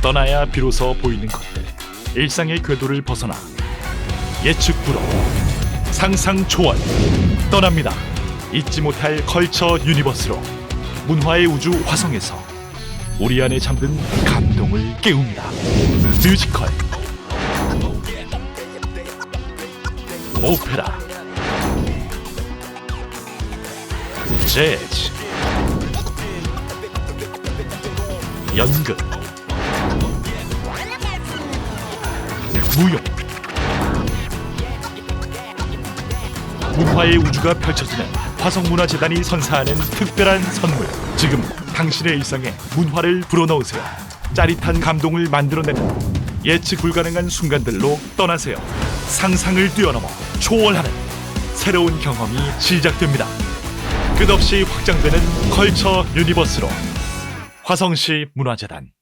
떠나야 비로소 보이는 것들. 일상의 궤도를 벗어나 예측 불허 상상 초월 떠납니다. 잊지 못할 컬처 유니버스로 문화의 우주 화성에서 우리 안에 잠든 감동을 깨웁니다. 뮤지컬 오페라. 재즈. 연극 무용 문화의 우주가 펼쳐지는 화성문화재단이 선사하는 특별한 선물. 지금 당신의 일상에 문화를 불어넣으세요. 짜릿한 감동을 만들어내는 예측 불가능한 순간들로 떠나세요. 상상을 뛰어넘어 초월하는 새로운 경험이 시작됩니다. 끝없이 확장되는 컬처 유니버스로 화성시 문화재단